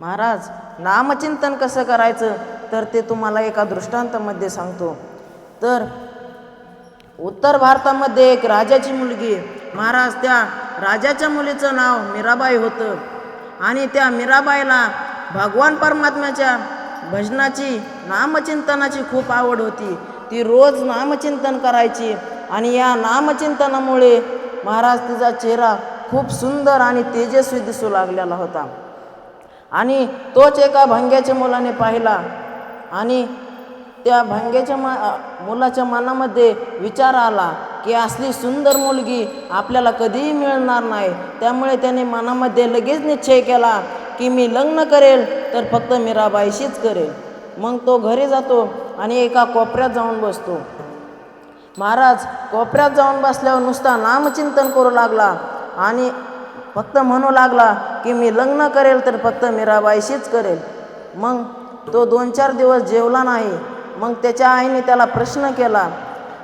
महाराज नामचिंतन कसं करायचं? तर ते तुम्हाला एका दृष्टांतामध्ये सांगतो. तर उत्तर भारतामध्ये एक राजाची मुलगी महाराज त्या राजाच्या मुलीचं नाव मीराबाई होतं. आणि त्या मीराबाईला भगवान परमात्म्याच्या भजनाची नामचिंतनाची खूप आवड होती. ती रोज नामचिंतन करायची आणि या नामचिंतनामुळे महाराज तिचा चेहरा खूप सुंदर आणि तेजस्वी दिसू लागलेला होता. आणि तोच एका भंग्याच्या मुलाने पाहिला. आणि त्या भंग्याच्या मा मुलाच्या मनामध्ये विचार आला की असली सुंदर मुलगी आपल्याला कधीही मिळणार नाही. त्यामुळे त्याने मनामध्ये लगेच निश्चय केला की मी लग्न करेल तर फक्त मीराबाईशीच करेल. मग तो घरी जातो आणि एका कोपऱ्यात जाऊन बसतो. महाराज कोपऱ्यात जाऊन बसल्यावर नुसता नामचिंतन करू लागला आणि फक्त म्हणू लागला की मी लग्न करेल तर फक्त मीराबाईशीच करेल. मग तो दोन चार दिवस जेवला नाही. मग त्याच्या आईने त्याला प्रश्न केला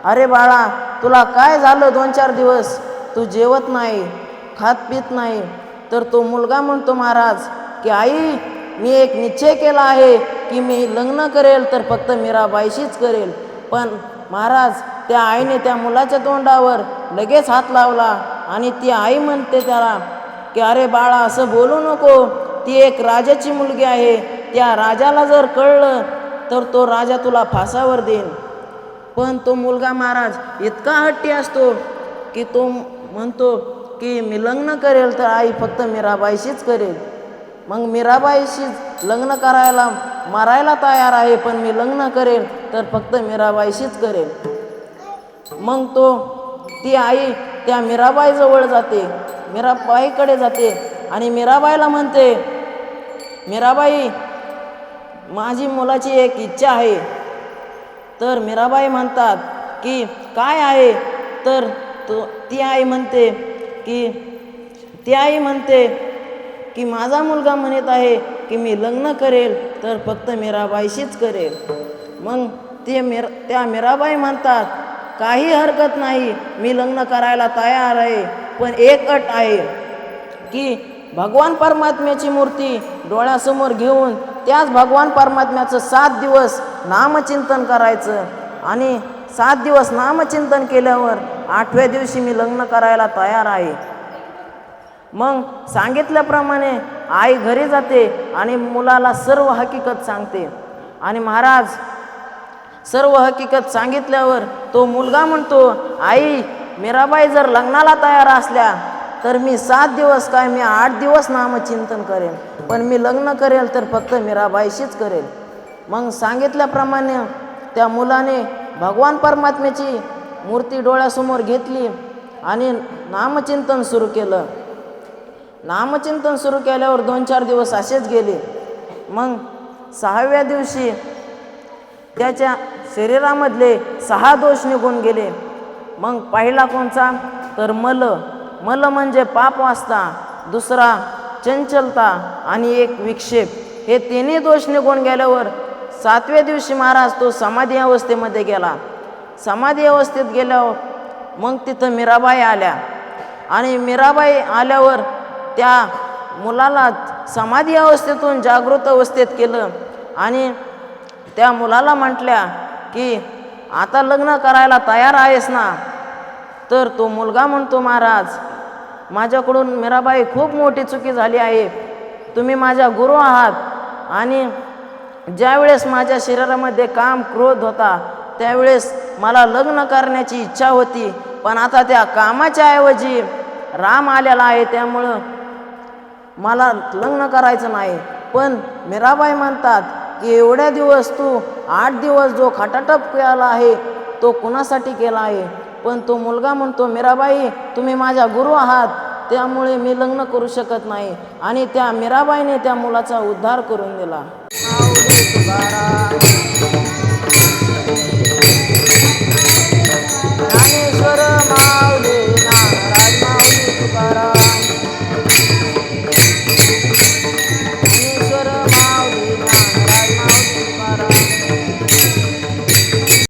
अरे बाळा तुला काय झालं दोन चार दिवस? तू जेवत नाही खात पित नाही. तर तो मुलगा म्हणतो महाराज की आई मी एक निश्चय केला आहे की मी लग्न करेल तर फक्त मीराबाईशीच करेल. पण महाराज त्या आईने त्या मुलाच्या तोंडावर लगेच हात लावला आणि ती आई म्हणते त्याला की अरे बाळा असं बोलू नको. ती एक राजाची मुलगी आहे. त्या राजाला जर कळलं तर तो राजा तुला फासावर देईन. पण तो मुलगा महाराज इतका हट्टी असतो की तो म्हणतो की मी लग्न करेल तर आई फक्त मीराबाईशीच करेल. मग मीराबाईशीच लग्न करायला मारायला तयार आहे पण मी लग्न करेल तर फक्त मीराबाईशीच करेल. मग तो ती आई त्या मीराबाईजवळ जाते. मीराबाईकडे जाते आणि मीराबाईला म्हणते मीराबाई माझी मुलाची एक इच्छा आहे. तर मीराबाई म्हणतात की काय आहे? तर तो ती आई म्हणते की ती आई म्हणते की माझा मुलगा म्हणत आहे की मी लग्न करेल तर फक्त मीराबाईशीच करेल. मग ते मीर त्या मीराबाई म्हणतात काही हरकत नाही. मी लग्न करायला तयार आहे. पण एक अट आहे की भगवान परमात्म्याची मूर्ती डोळ्यासमोर घेऊन त्याच भगवान परमात्म्याचं सात दिवस नामचिंतन करायचं. आणि सात दिवस नामचिंतन केल्यावर आठव्या दिवशी मी लग्न करायला तयार आहे. मग सांगितल्याप्रमाणे आई घरी जाते आणि मुलाला सर्व हकीकत सांगते. आणि महाराज सर्व हकीकत सांगितल्यावर तो मुलगा म्हणतो आई मीराबाई जर लग्नाला तयार असल्या तर मी सात दिवस काय मी आठ दिवस नामचिंतन करेन. पण मी लग्न करेल तर फक्त मीराबाईशीच करेल. मग सांगितल्याप्रमाणे त्या मुलाने भगवान परमात्म्याची मूर्ती डोळ्यासमोर घेतली आणि नामचिंतन सुरू केलं. नामचिंतन सुरू केल्यावर दोन चार दिवस असेच गेले. मग सहाव्या दिवशी त्याच्या शरीरामधले सहा दोष निघून गेले. मग पहिला कोणचा? तर मल. मल म्हणजे पाप वाचता दुसरा चंचलता आणि एक विक्षेप. हे तिन्ही दोष निघून गेल्यावर सातव्या दिवशी महाराज तो समाधी अवस्थेमध्ये गेला. समाधी अवस्थेत गेल्यावर मग तिथं मीराबाई आल्या. आणि मीराबाई आल्यावर त्या मुलाला समाधी अवस्थेतून जागृत अवस्थेत केलं. आणि त्या मुलाला म्हटल्या की आता लग्न करायला तयार आहेस ना? तर तो मुलगा म्हणतो महाराज. माझ्याकडून मीराबाई खूप मोठी चुकी झाली आहे. तुम्ही माझ्या गुरु आहात आणि ज्यावेळेस माझ्या शरीरामध्ये काम क्रोध होता त्यावेळेस मला लग्न करण्याची इच्छा होती. पण आता त्या कामाच्या ऐवजी राम आलेला आहे त्यामुळं मला लग्न करायचं नाही. पण मीराबाई म्हणतात की एवढ्या दिवस तू आठ दिवस जो खटाटप केला आहे तो कुणासाठी केला आहे? पण तो मुलगा म्हणतो मीराबाई तुम्ही माझ्या गुरु आहात. त्यामुळे मी लग्न करू शकत नाही. आणि त्या मीराबाईने त्या मुलाचा उद्धार करून दिला.